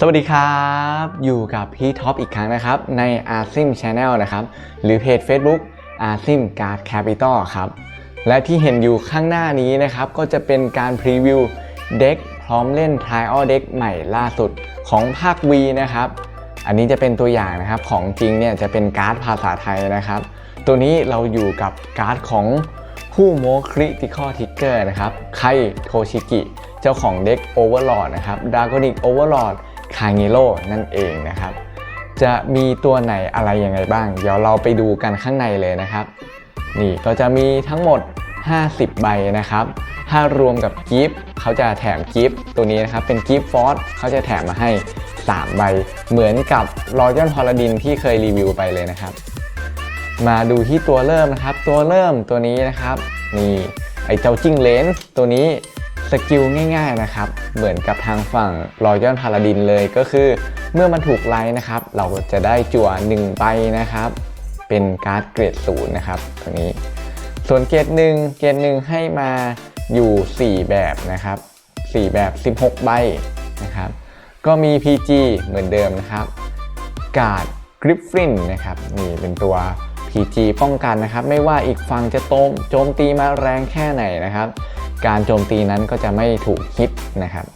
สวัสดีครับ อยู่กับพี่ท็อปอีกครั้งนะครับ ใน a s i m Channel นะครับ หรือเพจ Facebook a s i m Card Capital ครับ และที่เห็นอยู่ข้างหน้านี้นะครับ ก็จะเป็นการพรีวิวเด็กพร้อมเล่น Trial Deck ใหม่ล่าสุดของภาค V นะครับ อันนี้จะเป็นตัวอย่างนะครับของจริงเนี่ยจะเป็นการ์ดภาษาไทยนะครับ ตัวนี้เราอยู่กับการ์ดของผู้โมคริติคอทิกเกอร์นะครับไคโทชิกิ เจ้าของเด็ก Overlord นะครับดากอนิก Overlord คา g ิโ o นั่นเองนะครับ จะมีตัวไหนอะไรยังไงบ้าง เดี๋ยวเราไปดูกันข้างในเลยนะครับ นี่ก็จะมีทั้งหมด 50 ใบนะครับ ถ้ารวมกับกิฟต์เขาจะแถมกิฟต์ตัวนี้นะครับ เป็นกิฟต์ฟอสเขาจะแถมมาให้ 3 ใบ เหมือนกับรอยัลพอลาดินที่เคยรีวิวไปเลยนะครับ มาดูที่ตัวเริ่มนะครับ ตัวเริ่มตัวนี้นะครับ นี่ไอเจ้าจิ้งเลนตัวนี้ สกิลง่ายๆนะครับ เหมือนกับทางฝั่งรอยัลพาลาดินเลยก็คือ เมื่อมันถูกไลน์นะครับ เราจะได้จั่ว1ใบนะครับ เป็นการ์ดเกรดศูนย์นะครับตัวนี้ ส่วนเกรดหนึ่งเกรดหนึ่งให้มาอยู่ 4 แบบนะครับ 4 แบบ 16 ใบนะครับ ก็มี PG เหมือนเดิมนะครับ การ์ดกริฟฟินนะครับนี่เป็นตัว PG ป้องกันนะครับ ไม่ว่าอีกฝั่งจะโจมโจมตีมาแรงแค่ไหนนะครับ การโจมตีนั้นก็จะไม่ถูกฮิตนะครับ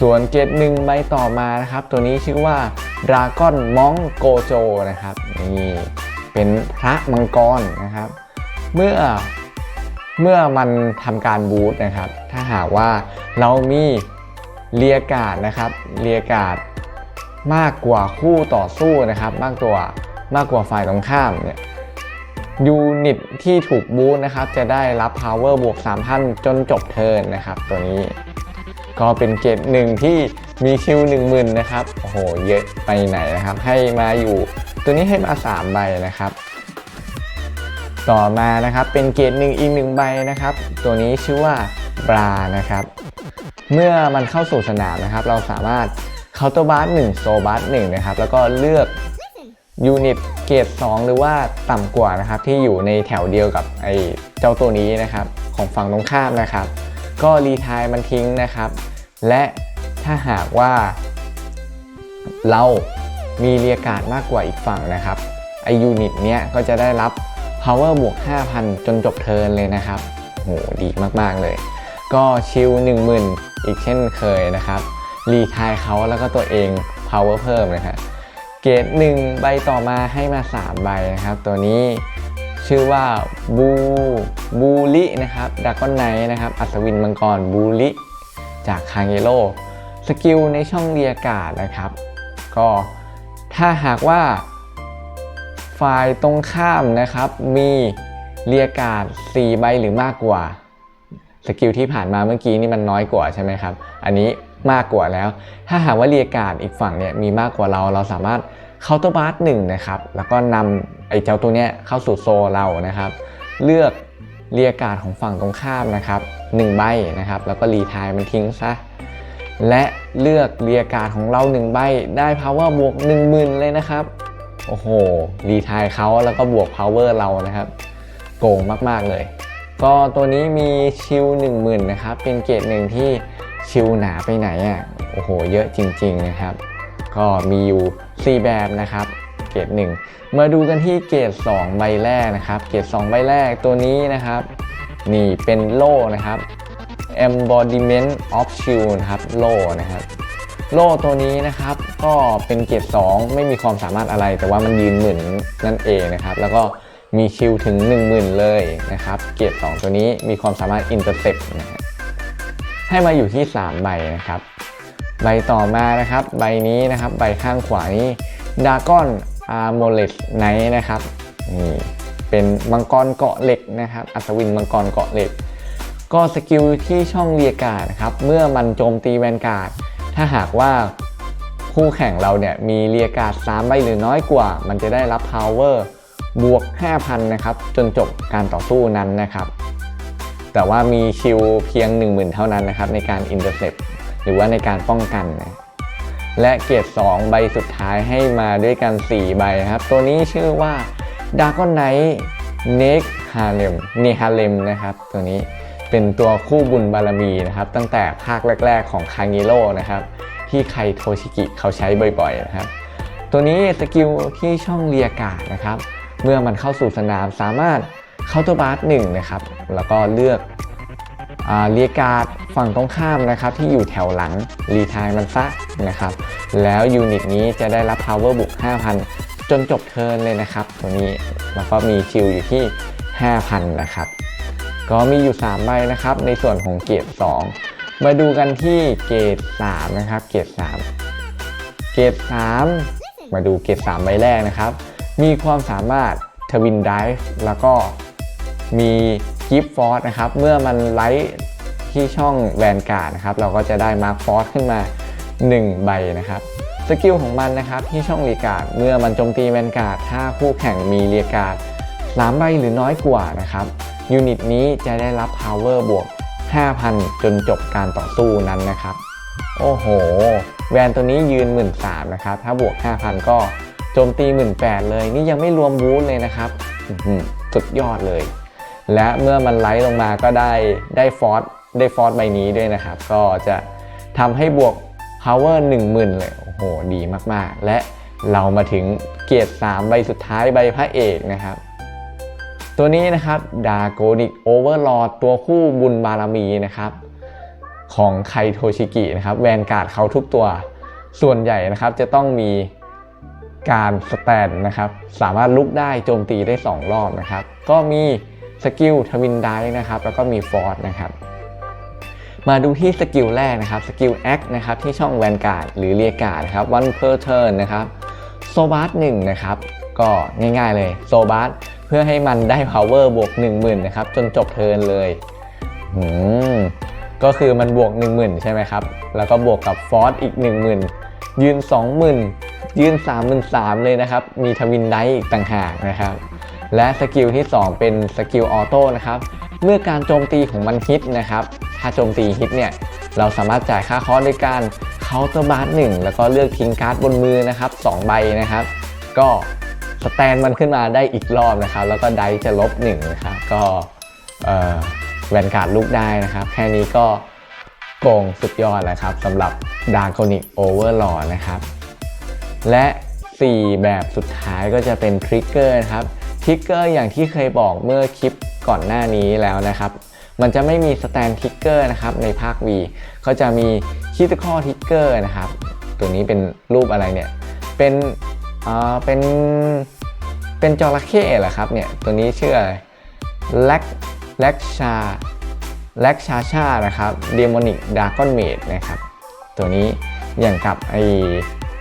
ส่วนเกรดหนึ่งใบต่อมานะครับ ตัวนี้ชื่อว่าดราก้อนมองโกโจนะครับนี่เป็นพระมังกรนะครับ เมื่อเมื่อมันทำการบูตนะครับ ถ้าหากว่าเรามีเรียกาดนะครับเรียกาดมากกว่าคู่ต่อสู้นะครับ มากตัวมากกว่าฝ่ายตรงข้ามเนี่ย ยูนิตที่ถูกบูตนะครับจะได้รับ power บวก 3,000 จนจบเทิร์นนะครับ ตัวนี้ ก็เป็นเกรดหนึ่งที่มีคิว1 0,000นะครับ โอ้โห เยอะไปไหนนะครับ ให้มาอยู่ ตัวนี้ให้มา 3 ใบนะครับ ต่อมานะครับเป็นเกรดหนึ่งอีกหนึ่งใบนะครับ ตัวนี้ชื่อว่าบรานะครับ เมื่อมันเข้าสู่สนามนะครับ เราสามารถเคาน์เตอร์บาร์หนึ่งโซบาร์หนึ่งนะครับ แล้วก็เลือก ยูนิตเกรด2 หรือว่าต่ำกว่านะครับที่อยู่ในแถวเดียวกับไอ้เจ้าตัวนี้นะครับของฝั่งตรงข้ามนะครับ ก็รีทายมันทิ้งนะครับ และถ้าหากว่า เรามีเรียการมากกว่าอีกฝั่งนะครับไอยูนิตเนี้ยก็จะได้รับ power บวก 5,000 จนจบเทิร์นเลยนะครับโหดีมากๆเลย ก็ชิล10,000 อีกเช่นเคยนะครับรีทายเขาแล้วก็ตัวเอง power เพิ่มนะครับ เกรด1ใบต่อมาให้มา 3 ใบนะครับ ตัวนี้ชื่อว่าบูบูลินะครับดากอนไนนะครับ อัศวินมังกรบูลิจากคางเยโลสกิลในช่องเรียกาศนะครับ ก็ถ้าหากว่าฝ่ายตรงข้ามนะครับ มีเรียกาศ4ใบหรือมากกว่า สกิลที่ผ่านมาเมื่อกี้นี่มันน้อยกว่าใช่ไหมครับ อันนี้ มากกว่าแล้ว ถ้าหากว่าเรียกาศอีกฝั่งเนี่ยมีมากกว่าเรา เราสามารถเคาน์เตอร์บาร์หนึ่งนะครับ แล้วก็นำไอ้เจ้าตัวเนี้ยเข้าสู่โซเรานะครับ เลือกเรียกาศของฝั่งตรงข้ามนะครับ1ใบนะครับ แล้วก็รีทายมันทิ้งซะ และเลือกเรียกาศของเรา1ใบได้ power บวก10,000เลยนะครับ โอ้โห รีทายเขาแล้วก็บวก power เรานะครับ โกงมากๆเลย ก็ตัวนี้มีชิล10,000นะครับ เป็นเกรดหนึ่งที่ ชิลหนาไปไหนอะโอ้โห เยอะจริง ๆนะครับ ก็มีอยู่ 4 แบบนะครับ เกรดหนึ่งมาดูกันที่เกรด2ใบแรกนะครับ เกรด2ใบแรกตัวนี้นะครับ นี่เป็นโล่นะครับ embodiment of shield นะครับโล่นะครับโล่ตัวนี้นะครับก็เป็นเกรด2ไม่มีความสามารถอะไร แต่ว่ามันยืนหมื่นนั่นเองนะครับ แล้วก็มีชิลถึง 10,000 เลยนะครับ เกรด2ตัวนี้มีความสามารถ intercept นะฮะ ให้มาอยู่ที่ 3 ใบนะครับ ใบต่อมานะครับ ใบนี้นะครับ ใบข้างขวานี้ดากอนอาร์โมเลสไนนะครับนี่เป็นมังกรเกาะเหล็กนะครับ อัศวินมังกรเกาะเหล็ก ก็สกิลที่ช่องเรียการ์ดนะครับ เมื่อมันโจมตีแวนการ์ด ถ้าหากว่าคู่แข่งเราเนี่ยมีเรียการ์ด3ใบหรือน้อยกว่า มันจะได้รับ power บวก 5,000 นะครับ จนจบการต่อสู้นั้นนะครับ แต่ว่ามีคิวเพียง 10,000 เท่านั้นนะครับในการ intercept หรือว่าในการป้องกันนะและเกียรติ2ใบสุดท้ายให้มาด้วยกัน 4 ใบนะครับ ตัวนี้ชื่อว่า d a r k o n Knight n e k Harlem เนฮาเลมนะครับ ตัวนี้เป็นตัวคู่บุญบารมีนะครับ ตั้งแต่ภาคแรก ๆ ของคางิโร่นะครับ ที่ไคโทชิกิเขาใช้บ่อย ๆ นะครับ ตัวนี้สกิลที่ช่องเรียกาดนะครับ เมื่อมันเข้าสู่สนามสามารถเข้าตัวบาสหนึ่งนะครับ แล้วก็เลือกเรียกาดฝั่งตรงข้ามนะครับ ที่อยู่แถวหลังรีทายมันซะนะครับ แล้วยูนิตนี้จะได้รับ power บุก 5,000 จนจบเทิร์นเลยนะครับ ตัวนี้แล้วก็มีชิลอยู่ที่ 5,000 นะครับ ก็มีอยู่ 3 ใบนะครับ ในส่วนของเกรด2 มาดูกันที่เกรด3นะครับ เกรด3 เกรด3 มาดูเกรด3ใบแรกนะครับ มีความสามารถทวินไดฟ์แล้วก็มี กิฟฟอร์นะครับเมื่อมันไลท์ที่ช่องแวนการ์ดนะครับเราก็จะได้มาร์คฟอร์ขึ้นมา 1 ใบนะครับสกิลของมันนะครับที่ช่องเรียการ์ดเมื่อมันโจมตีแวนการ์ดถ้าคู่แข่งมีเรียการ์ดสามใบหรือน้อยกว่านะครับยูนิตนี้จะได้รับ power บวก 5,000 จนจบการต่อสู้นั้นนะครับ โอ้โห แวนตัวนี้ยืน 1 3ื่นนะครับ ถ้าบวก 5,000 ก็โจมตี 1 8ื่นเลย นี่ยังไม่รวมบูสเลยนะครับ สุดยอดเลย และเมื่อมันไลท์ลงมาก็ได้ได้ฟอสได้ฟอสใบนี้ด้วยนะครับ ก็จะทำให้บวก power 10,000 เลย โอ้โห ดีมากๆ และเรามาถึงเกียรติ3ใบสุดท้ายใบพระเอกนะครับ ตัวนี้นะครับดาโกนิกโอเวอร์ลอดตัวคู่บุญบารมีนะครับ ของไคโทชิกินะครับ แวนการ์ดเขาทุกตัวส่วนใหญ่นะครับจะต้องมีการสแตนนะครับ สามารถลุกได้โจมตีได้ 2 รอบนะครับ ก็มี สกิลทวินไดนะครับ แล้วก็มีฟอร์สนะครับ มาดูที่สกิลแรกนะครับ สกิลแอคนะครับ ที่ช่องแวนการ์ดหรือเรียการ์ดนะครับ one per turn นะครับโซบาร์หนึ่งนะครับ ก็ง่ายๆเลยโซบาร์เพื่อให้มันได้ power บวก 10,000นะครับ จนจบเทิร์นเลยอืมก็คือมันบวก 10,000 ใช่ไหมครับ แล้วก็บวกกับฟอร์สอีก 10,000 ยืน 20,000 ยืน 33,000 เลยนะครับ มีทวินไดอีกต่างหากนะครับ และสกิลที่ 2 เป็นสกิลออโต้นะครับเมื่อการโจมตีของมันฮิตนะครับ ถ้าโจมตีฮิตเนี่ยเราสามารถจ่ายค่าคอร์สด้วยการเคาน์เตอร์บาร์หนึ่งแล้วก็เลือกทิ้งการ์ดบนมือนะครับ2ใบนะครับ ก็สแตนมันขึ้นมาได้อีกรอบนะครับ แล้วก็ไดจะลบ1นะครับก็แวนการ์ดลุกได้นะครับ แค่นี้ก็โกงสุดยอดแล้วครับสำหรับดาร์คอนิกโอเวอร์ลอนะครับ และ 4 แบบสุดท้ายก็จะเป็นทริกเกอร์ครับ ทิกเกอร์อย่างที่เคยบอกเมื่อคลิปก่อนหน้านี้แล้วนะครับ มันจะไม่มีสแตนทิกเกอร์นะครับในภาค V ก็จะมีคิติคอทิกเกอร์นะครับ ตัวนี้เป็นรูปอะไรเนี่ย เป็นอ่าเป็นเป็นจระเข้เหรอครับเนี่ย ตัวนี้ชื่ออะไรแลกแลกชาแล็กชาชานะครับเดมอนิกดากอนเมดนะครับ ตัวนี้อย่างกับไอ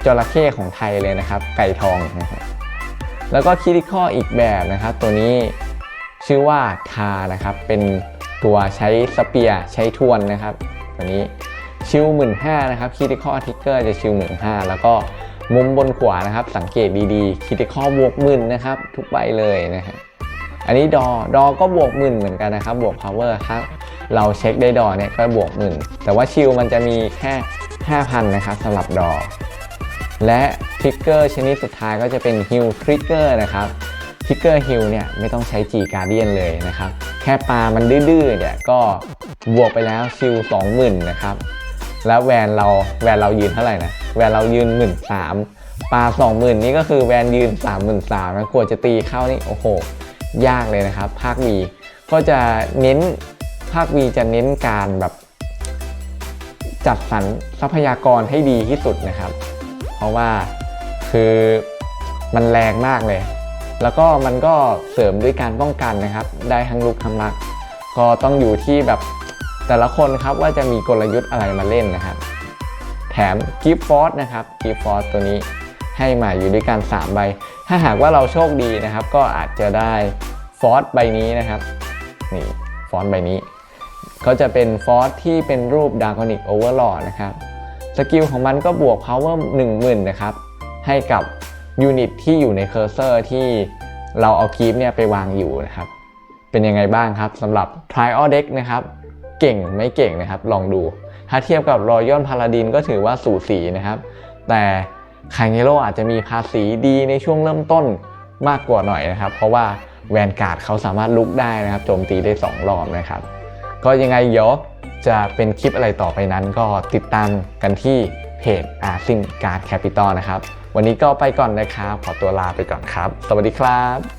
จระเข้ของไทยเลยนะครับ ไก่ทองนะครับ แล้วก็คิริคออีกแบบนะครับ ตัวนี้ชื่อว่าทานะครับ เป็นตัวใช้สเปียร์ใช้ทวนนะครับ ตัวนี้ชิลหมื่นห้านะครับคิริคอทิกเกอร์จะชิลหมื่นห้าแล้วก็มุมบนขวานะครับ สังเกตดีๆคิริคอบวกหมื่นนะครับ ทุกใบเลยนะฮะอันนี้ดอดอก็บวกหมื่นเหมือนกันนะครับ บวก power ถ้าเราเช็คได้ดอเนี่ยก็บวกหมื่นแต่ว่าชิลมันจะมีแค่ 5,000 นะครับสำหรับดอ และทริกเกอร์ชนิดสุดท้ายก็จะเป็นฮิลทริกเกอร์นะครับทริกเกอร์ฮิลเนี่ยไม่ต้องใช้ G Guardian เลยนะครับ แค่ปลามันดื้อๆเนี่ยก็บวกไปแล้วชิล20,000นะครับ แล้วแวนเราแวนเรายืนเท่าไหร่นะแวนเรายืน 1 3ื่นปลา20,000นี่ก็คือแวนยืน 33,000นะกลัวจะตีเข้านี่โอ้โห ยากเลยนะครับ ภาค V ก็จะเน้นภาค V จะเน้นการแบบ จัดสรรทรัพยากรให้ดีที่สุดนะครับ เพราะว่าคือมันแรงมากเลย แล้วก็มันก็เสริมด้วยการป้องกันนะครับ ได้ทั้งลุกทั้งรัก ก็ต้องอยู่ที่แบบแต่ละคนครับว่าจะมีกลยุทธ์อะไรมาเล่นนะครับ แถมกิฟฟอร์สนะครับกิฟฟอร์สตัวนี้ให้มาอยู่ด้วยกัน3ใบ ถ้าหากว่าเราโชคดีนะครับ ก็อาจจะได้ฟอร์สใบนี้นะครับ นี่ฟอร์สใบนี้ ก็จะเป็นฟอร์สที่เป็นรูปดาร์กอนิกโอเวอร์ลอนะครับ สกิลของมันก็บวก power 10,000 นะครับ ให้กับยูนิตที่อยู่ในเคอร์เซอร์ที่เราเอาคีปเนี่ยไปวางอยู่นะครับ เป็นยังไงบ้างครับสำหรับ Trial Deck นะครับ เก่งไม่เก่งนะครับ ลองดู ถ้าเทียบกับ Royal Paladin ก็ถือว่าสูสีนะครับ แต่คางเ r o อาจจะมีภาษีดีในช่วงเริ่มต้นมากกว่าหน่อยนะครับ เพราะว่าแวนการ์ดเขาสามารถลุกได้นะครับ โจมตีได้ 2 รอบนะครับ ก็ยังไงเดี๋ยว จะเป็นคลิปอะไรต่อไปนั้นก็ติดตามกันที่เพจ a s i m Card Capital นะครับ วันนี้ก็ไปก่อนนะครับ ขอตัวลาไปก่อนครับ สวัสดีครับ